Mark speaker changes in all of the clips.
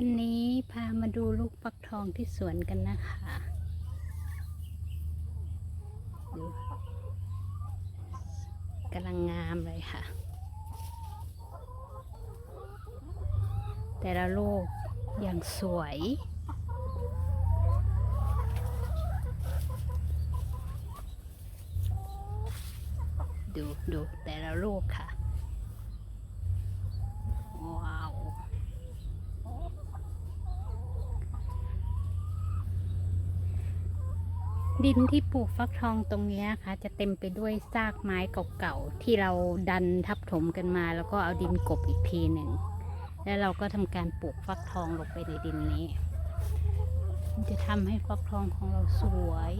Speaker 1: วันนี้พามาดูลูกฟักทองที่สวนกันนะคะ กำลังงามเลยค่ะ แต่ละลูกอย่างสวย ดูดูแต่ละลูกค่ะ ว้าว ดินที่ปลูกฟักทองตรงนี้ยค่ะจะเต็มไปด้วยซากไม้เก่าๆที่เราดันทับถมกันมา แล้วก็เอาดินกบอีกทีหนึ่งแล้วเราก็ทำการปลูกฟักทองลงไปในดินนี้ มันจะทำให้ฟักทองของเราสวย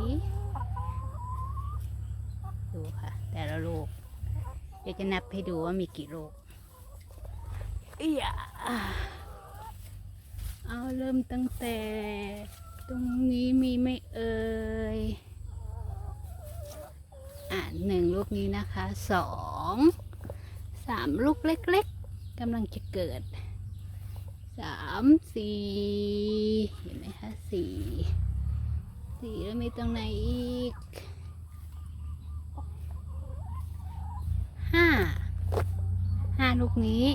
Speaker 1: ดูค่ะ แต่ละลูกเดี๋ยวจะนับให้ดูว่ามีกี่ลูกอียเอาเริ่มตั้งแต่ ตรงนี้มีไม่เอ่ย อ่า หนึ่งลูกนี้นะคะสองสามลูกเล็กๆกำลังจะเกิดสามสี่เห็นไหมคะสี่สี่แล้วมีตรงไหนอีกห้าห้าลูกนี้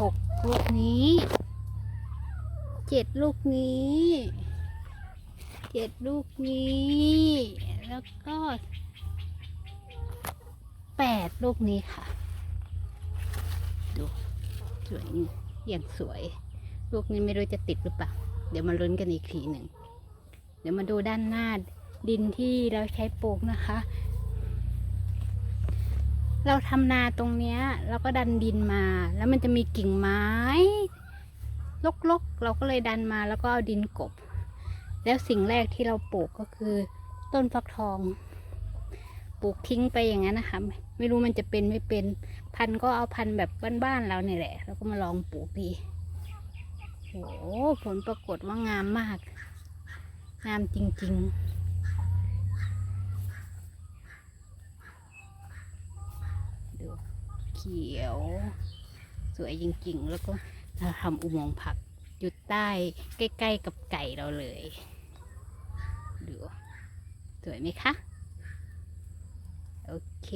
Speaker 1: หกลูกนี้เจ็ดลูกนี้เจ็ดลูกนี้ แล้วก็ ลูกนี้ค่ะ ดูสวยอย่างสวย ลูกนี้ไม่รู้จะติดหรือเปล่า เดี๋ยวมาลุ้นกันอีกทีหนึ่ง เดี๋ยวมาดูด้านหน้าดินที่เราใช้ปลูกนะคะ เราทำนาตรงเนี้ยเราก็ดันดินมา แล้วมันจะมีกิ่งไม้ลกๆ เราก็เลยดันมาแล้วก็เอาดินกบ แล้วสิ่งแรกที่เราปลูกก็คือต้นฟักทอง ปลูกทิ้งไปอย่างนั้นนะคะ ไม่รู้มันจะเป็นไม่เป็น พันก็เอาพันแบบบ้านๆเราเนี่ยแหละแล้วก็มาลองปลูกดีโอ้ผลปรากฏว่างามมาก งามจริงๆดูเขียวสวยจริงๆ แล้วก็ทำอุโมงค์ผักอยู่ใต้ใกล้ ๆ กับไก่เราเลย ดู สวยไหมคะ โอเค